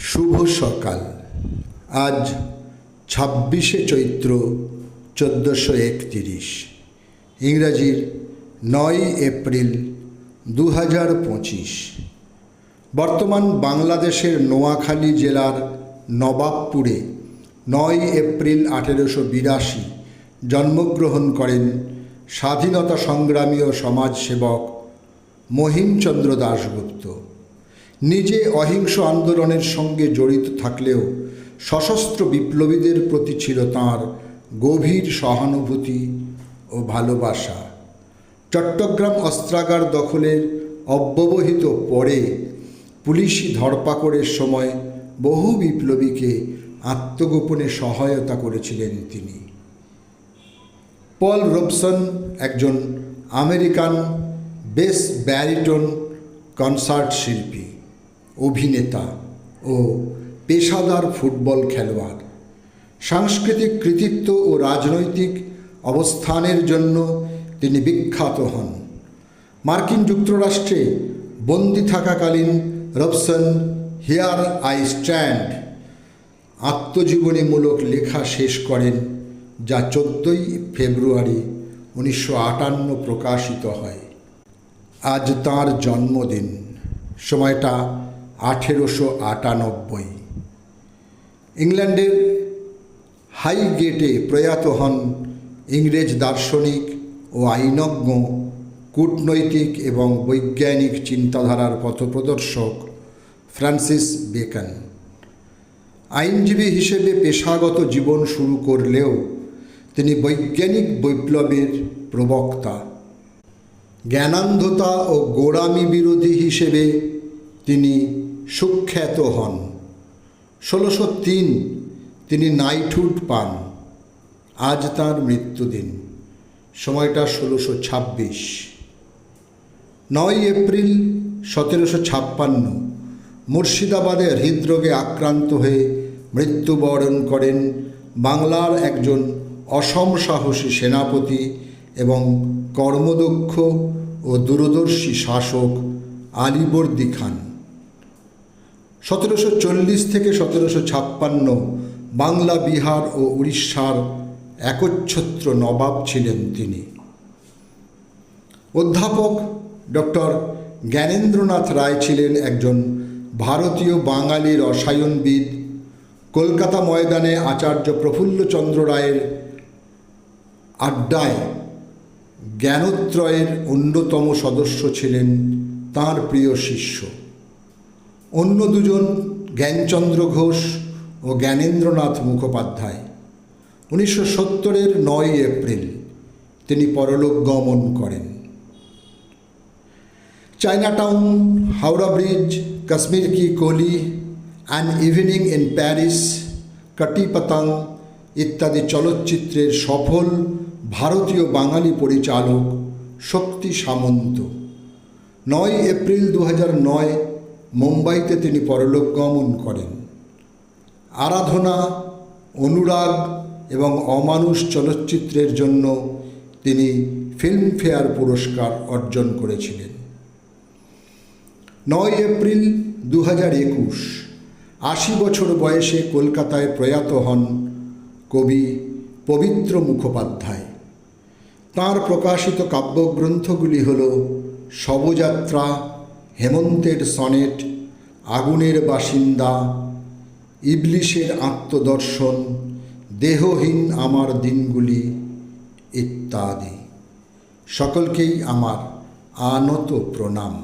শুভ সকাল। আজ ছাব্বিশে চৈত্র চোদ্দোশো একতিরিশ। ইংরাজির নয় এপ্রিল দু হাজার পঁচিশ। বর্তমান বাংলাদেশের নোয়াখালী জেলার নবাবপুরে নয় এপ্রিল আঠেরোশো বিরাশি জন্মগ্রহণ করেন স্বাধীনতা সংগ্রামী ও সমাজসেবক মহিমচন্দ্র দাশগুপ্ত। নিজে অহিংস আন্দোলনের সঙ্গে জড়িত থাকলেও সশস্ত্র বিপ্লবীদের প্রতি ছিল তাঁর গভীর সহানুভূতি ও ভালোবাসা। চট্টগ্রাম অস্ত্রাগার দখলের অব্যবহিত পরে পুলিশি ধরপাকড়ের সময় বহু বিপ্লবীকে আত্মগোপনে সহায়তা করেছিলেন তিনি। পল রবসন একজন আমেরিকান বেস ব্যারিটন কনসার্ট শিল্পী। অভিনেতা ও পেশাদার ফুটবল খেলোয়াড়। সাংস্কৃতিক কৃতিত্ব ও রাজনৈতিক অবস্থানের জন্য তিনি বিখ্যাত হন। মার্কিন যুক্তরাষ্ট্রে বন্দি থাকাকালীন রবসন হিয়ার আই স্ট্যান্ড আত্মজীবনীমূলক লেখা শেষ করেন, যা চোদ্দই ফেব্রুয়ারি উনিশশো আটান্ন প্রকাশিত হয়। আজ তাঁর জন্মদিন। সময়টা আঠেরোশো আটানব্বই। ইংল্যান্ডের হাইগেটে প্রয়াত হন ইংরেজ দার্শনিক ও আইনজ্ঞ, কূটনৈতিক এবং বৈজ্ঞানিক চিন্তাধারার পথপ্রদর্শক ফ্রান্সিস বেকন। আইনজীবী হিসেবে পেশাগত জীবন শুরু করলেও তিনি বৈজ্ঞানিক বৈপ্লবের প্রবক্তা। জ্ঞানান্ধতা ও গোড়ামি বিরোধী হিসেবে তিনি সুখ্যাত হন। ষোলোশো তিন তিনি নাইটহুড পান। আজ তাঁর মৃত্যুদিন। সময়টা ষোলোশো ছাব্বিশ। নয় এপ্রিল সতেরোশো ছাপ্পান্ন, মুর্শিদাবাদে হৃদরোগে আক্রান্ত হয়ে মৃত্যুবরণ করেন বাংলার একজন অসম সাহসী সেনাপতি এবং কর্মদক্ষ ও দূরদর্শী শাসক আলিবর্দি খান। সতেরোশো চল্লিশ থেকে সতেরোশো ছাপ্পান্ন বাংলা, বিহার ও উড়িষ্যার একচ্ছত্র নবাব ছিলেন তিনি। অধ্যাপক ডক্টর জ্ঞানেন্দ্রনাথ রায় ছিলেন একজন ভারতীয় বাঙালি রসায়নবিদ। কলকাতা ময়দানে আচার্য প্রফুল্লচন্দ্র রায়ের আড্ডায় জ্ঞানত্রয়ের অন্যতম সদস্য ছিলেন তাঁর প্রিয় শিষ্য। অন্য দুজন জ্ঞানচন্দ্র ঘোষ ও জ্ঞানেন্দ্রনাথ মুখোপাধ্যায়। উনিশশো সত্তরের নয় এপ্রিল তিনি পরলোক গমন করেন। Chinatown Howrah bridge, Kashmir ki Kali, an evening in Paris, Kati Patang ইত্যাদি চলচ্চিত্রের সফল ভারতীয় বাঙালি পরিচালক শক্তি সামন্ত। নয় এপ্রিল দু হাজার নয় মুম্বাইতে তিনি পরলোক গমন করেন। আরাধনা, অনুরাগ এবং অমানুষ চলচ্চিত্রের জন্য তিনি ফিল্মফেয়ার পুরস্কার অর্জন করেছিলেন। নয় এপ্রিল দু হাজার একুশ, আশি বছর বয়সে কলকাতায় প্রয়াত হন কবি পবিত্র মুখোপাধ্যায়। তাঁর প্রকাশিত কাব্যগ্রন্থগুলি হল শবযাত্রা হেমন্তের সনেট আগুনের বাসিন্দা ইবলিশের আত্মদর্শন দেহহীন আমার দিনগুলি ইত্যাদি। সকলকেই আমার আনত প্রণাম